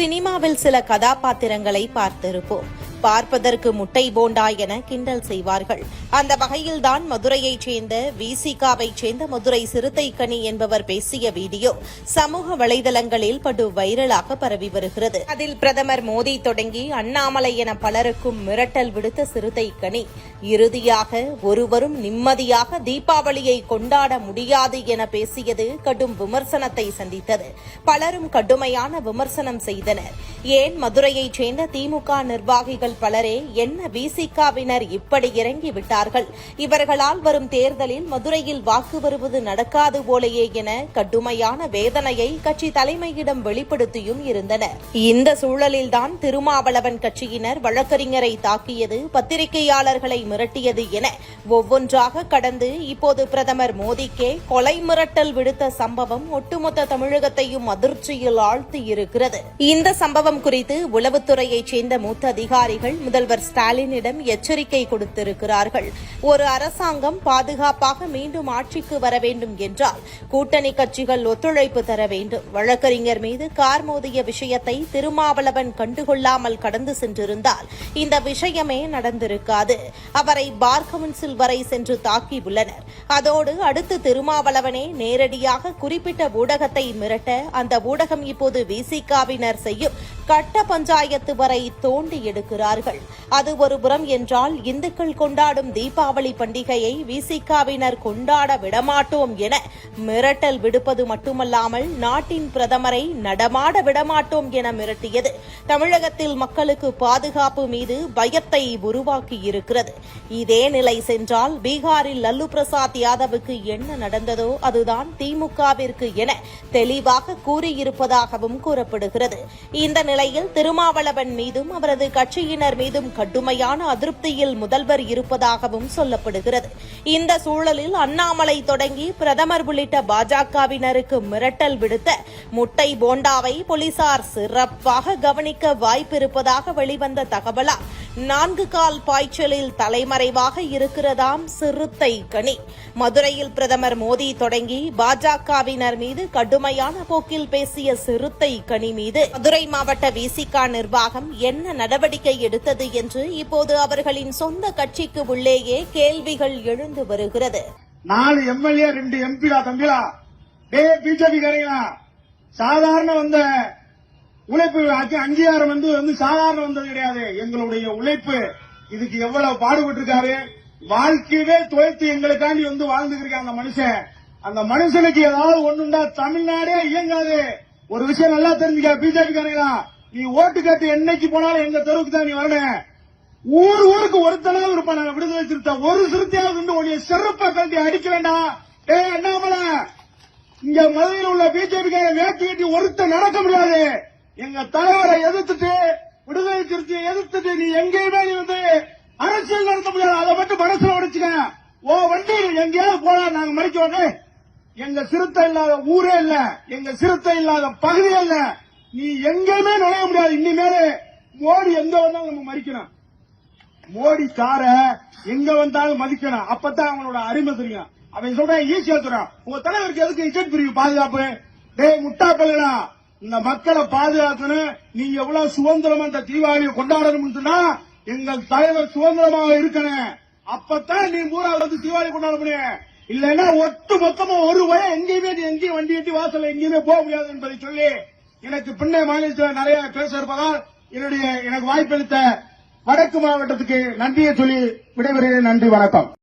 சினிமாவில் சில கதாபாத்திரங்களை பார்த்திருப்போம். பார்ப்பதற்கு முட்டை போண்டா என கிண்டல் செய்வார்கள். அந்த வகையில்தான் மதுரையைச் சேர்ந்த விசிகாவைச் சேர்ந்த மதுரை சிறுத்தைக்கனி என்பவர் பேசிய வீடியோ சமூக வலைதளங்களில் படு வைரலாக பரவி வருகிறது. அதில் பிரதமர் மோடி தொடங்கி அண்ணாமலை என பலருக்கும் மிரட்டல் விடுத்த சிறுத்தைக்கனி இறுதியாக ஒருவரும் நிம்மதியாக தீபாவளியை கொண்டாட முடியாது என பேசியது கடும் விமர்சனத்தை சந்தித்தது. பலரும் கடுமையான விமர்சனம் செய்தனர். ஏன் மதுரையைச் சேர்ந்த திமுக நிர்வாகிகள் பலரே என்ன விசிகாவினர் இப்படி இறங்கி விட்டார்கள் இவர்களால் வரும் தேர்தலில் மதுரையில் வாக்கு வருவது நடக்காது போலேயே என கடுமையான வேதனையை கட்சி தலைமையிடம் வெளிப்படுத்தியும் இருந்தனர். இந்த சூழலில்தான் திருமாவளவன் கட்சியினர் வழக்கறிஞரை தாக்கியது பத்திரிகையாளர்களை மிரட்டியது என ஒவ்வொன்றாக கடந்து இப்போது பிரதமர் மோடிக்கே கொலை மிரட்டல் விடுத்த சம்பவம் ஒட்டுமொத்த தமிழகத்தையும் அதிர்ச்சியில் ஆழ்த்தியிருக்கிறது இந்த சம்பவம் குறித்து உளவுத்துறையைச் சேர்ந்த மூத்த அதிகாரிகள் முதல்வர் ஸ்டாலினிடம் எச்சரிக்கை கொடுத்திருக்கிறார்கள். ஒரு அரசாங்கம் பாதுகாப்பாக மீண்டும் ஆட்சிக்கு வர வேண்டும் என்றால் கூட்டணி கட்சிகள் ஒத்துழைப்பு தர வேண்டும். வழக்கறிஞர் மீது கார் மோதிய விஷயத்தை திருமாவளவன் கண்டுகொள்ளாமல் கடந்து சென்றிருந்தால் இந்த விஷயமே நடந்திருக்காது. அவரை பார் கவுன்சில் வரை சென்று தாக்கியுள்ளனர் அதோடு அடுத்து திருமாவளவனே நேரடியாக குறிப்பிட்ட ஊடகத்தை மிரட்ட அந்த ஊடகம் இப்போது விசிகாவினர் செய்யும் கட்ட பஞ்சாயத்து வரை தோண்டி எடுக்கிறார்கள். அது ஒரு புறம் என்றால் இந்துக்கள் கொண்டாடும் தீபாவளி பண்டிகையை விசிகாவினர் கொண்டாட விடமாட்டோம் என மிரட்டல் விடுப்பது மட்டுமல்லாமல் நாட்டின் பிரதமரை நடமாட விடமாட்டோம் என மிரட்டியது. தமிழகத்தில் மக்களுக்கு பாதுகாப்பு மீது பயத்தை உருவாக்கியிருக்கிறது. இதே நிலை சென்றால் பீகாரில் லல்லு பிரசாத் யாதவுக்கு என்ன நடந்ததோ அதுதான் திமுகவிற்கு என தெளிவாக கூறியிருப்பதாகவும் கூறப்படுகிறது. இந்த நிலை நிலையில் திருமாவளவன் மீதும் அவரது கட்சியினர் மீதும் கடுமையான அதிருப்தியில் முதல்வர் இருப்பதாகவும் சொல்லப்படுகிறது. இந்த சூழலில் அண்ணாமலை தொடங்கி பிரதமர் உள்ளிட்ட பாஜகவினருக்கு மிரட்டல் விடுத்த முட்டை போண்டாவை போலீசார் சிறப்பாக கவனிக்க வாய்ப்பிருப்பதாக வெளிவந்த தகவலா நான்கு கால் பாய்ச்சலில் தலைமறைவாக இருக்கிறதாம் சிறுத்தை கனி. மதுரையில் பிரதமர் மோடி தொடங்கி பாஜகவினர் மீது கடுமையான போக்கில் பேசிய சிறுத்தை கனி மீது மதுரை மாவட்ட விசிகா நிர்வாகம் என்ன நடவடிக்கை எடுத்தது என்று இப்போது அவர்களின் சொந்த கட்சிக்கு உள்ளேயே கேள்விகள் எழுந்து வருகிறது. நாலு எம்எல்ஏ ரெண்டு எம்பிடா தம்பிடா டே பிஜேபி காரங்களா சாதாரண வந்த உழைப்பு அங்கீகாரம் வந்து வந்து சாதாரண வந்தது கிடையாது. எங்களுடைய உழைப்பு. இதுக்கு எவ்வளவு பாடுபட்டு இருக்காரு வாழ்க்கையவே துவைத்து எங்களுக்காண்டி வந்து வாழ்ந்துருக்க அந்த மனுஷன். அந்த மனுஷனுக்கு ஏதாவது ஒண்ணுண்டா தமிழ்நாடே இயங்காது. ஒரு விஷயம் நல்லா தெரிஞ்சுக்க பிஜேபி காரங்களா நீ ஓட்டு கேட்டு என்னைக்கு போனாலும் எங்க தெருவுக்கு தான் நீ வரணும் ஊர் ஊருக்கு ஒருத்தனாவது இருப்பான். விடுதலை சிறுத்தை. ஒரு சிறுத்தையாவது வந்து உடைய சிறப்பை கல்வி அடிக்க வேண்டாம் ஏ அண்ணாமலை இங்க மதுரையில் உள்ள பிஜேபி வேட்டு கட்டி ஒருத்தன் நடக்க முடியாது. எங்க தலைவரை எதிர்த்துட்டு விடுதலை சிறுத்தையை எதிர்த்துட்டு நீ எங்கேயுமே நீ வந்து அரசியல் நடத்த முடியாது. அதை மட்டும் மனசுல உடைச்சுக்க ஓ வண்டி எங்கேயாவது போனா நாங்க மறிக்க எங்க சிறுத்தை இல்லாத ஊரே இல்ல. எங்க சிறுத்தை இல்லாத பகுதியே இல்ல. நீ எங்கேயுமே நுழைய முடியாது. இனிமேல் மோடி எங்க வந்தாலும் நம்ம மறிக்கணும் மோடி சார எங்க வந்தாலும் மதிக்கணும் அப்பதான் அவனோட அருமை தெரியும். அவன் சொல்றான் ஈஸியா சொல்றான். உங்க தலைவருக்கு எதுக்கு இசட் பிரிவு பாதுகாப்பு? டேய் முட்டா பல்லடா. இந்த மக்களை பாதுகாக்கணும். நீங்க எவ்வளவு சுதந்திரமா இந்த தீபாவளியை கொண்டாடணும்னு சொன்னா எங்கள் தலைவர் சுதந்திரமாக இருக்கணும். அப்பதான் நீ ஊரா வந்து தீபாவளி கொண்டாட முடியும். இல்லைன்னா ஒட்டு மொத்தமா ஒரு வய எங்கேயுமே நீ எங்கேயும் வண்டி எட்டி வாசல்ல எங்கேயுமே போக முடியாது என்பதை சொல்லி எனக்கு பின்னே மாநிலத்தில் நிறைய பேச இருப்பதால் என்னுடைய எனக்கு வாய்ப்பளித்த வடக்கு மாவட்டத்துக்கு நன்றியை சொல்லி விடைபெறுகிறேன். நன்றி வணக்கம்.